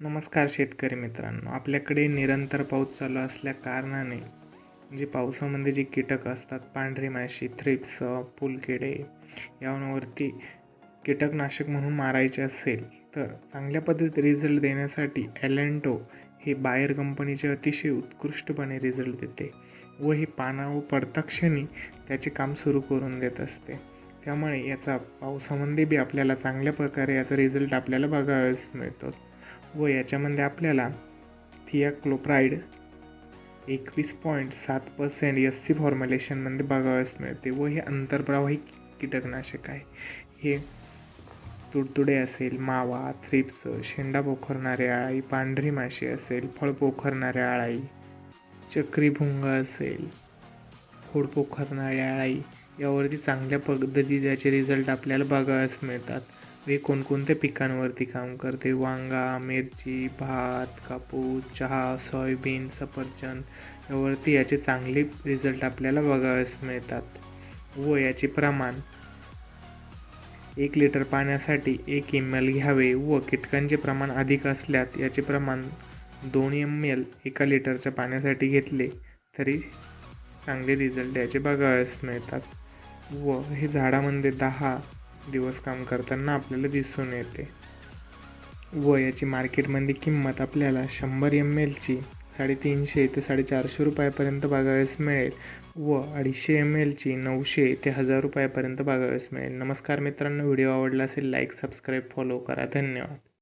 नमस्कार शेतकरी मित्रांनो. आपल्याकडे निरंतर पाऊस चालू असल्या कारणाने जे पावसामध्ये जे कीटक असतात पांढरी माशी थ्रिप्स फुलकिडे यावरती कीटकनाशक म्हणून मारायचे असेल तर चांगल्या पद्धतीत रिझल्ट देण्यासाठी ॲलेंटो हे बायर कंपनीचे अतिशय उत्कृष्टपणे रिझल्ट देते व हे पानावर पडताक्षणी त्याचे काम सुरू करून देत असते. त्यामुळे याचा पावसामध्ये बी आपल्याला चांगल्या प्रकारे याचा रिझल्ट आपल्याला बघावयास मिळतो. व याच्यामध्ये आपल्याला थियाक्लोप्राईड एकवीस पॉईंट सात पर्सेंट एस सी फॉर्म्युलेशनमध्ये बघावयास मिळते व हे आंतरप्रवाही कीटकनाशक आहे. हे तुडतुडे असेल मावा थ्रिप्स शेंडा पोखरणारे अळाई पांढरी माशी असेल फळ पोखरणारे अळाई चक्रीभुंग असेल खोड पोखरणाऱ्या अळाई यावरती चांगल्या पद्धती ज्याचे रिझल्ट आपल्याला बघावयास मिळतात. हे कोणकोणत्या पिकांवरती काम करते? वांगा मिरची भात कापूस चहा सोयाबीन सफरचंद यावरती याचे चांगले रिझल्ट आपल्याला बघावयास मिळतात. व याचे प्रमाण एक लिटर पाण्यासाठी एक एम एल घ्यावे व कीटकांचे प्रमाण अधिक असल्यास याचे प्रमाण दोन एम एल एका लिटरच्या पाण्यासाठी घेतले तरी चांगले रिझल्ट याचे बघावयास मिळतात. व हे झाडामध्ये दहा दिवस काम करताना आपल्याला दिसून येते. व याची मार्केटमध्ये किंमत आपल्याला शंभर एम एलची साडेतीनशे ते साडेचारशे रुपयापर्यंत बघावयास मिळेल व अडीचशे एम एलची नऊशे ते हजार रुपयापर्यंत बघावयास मिळेल. नमस्कार मित्रांनो व्हिडिओ आवडला असेल लाईक सबस्क्राईब फॉलो करा. धन्यवाद.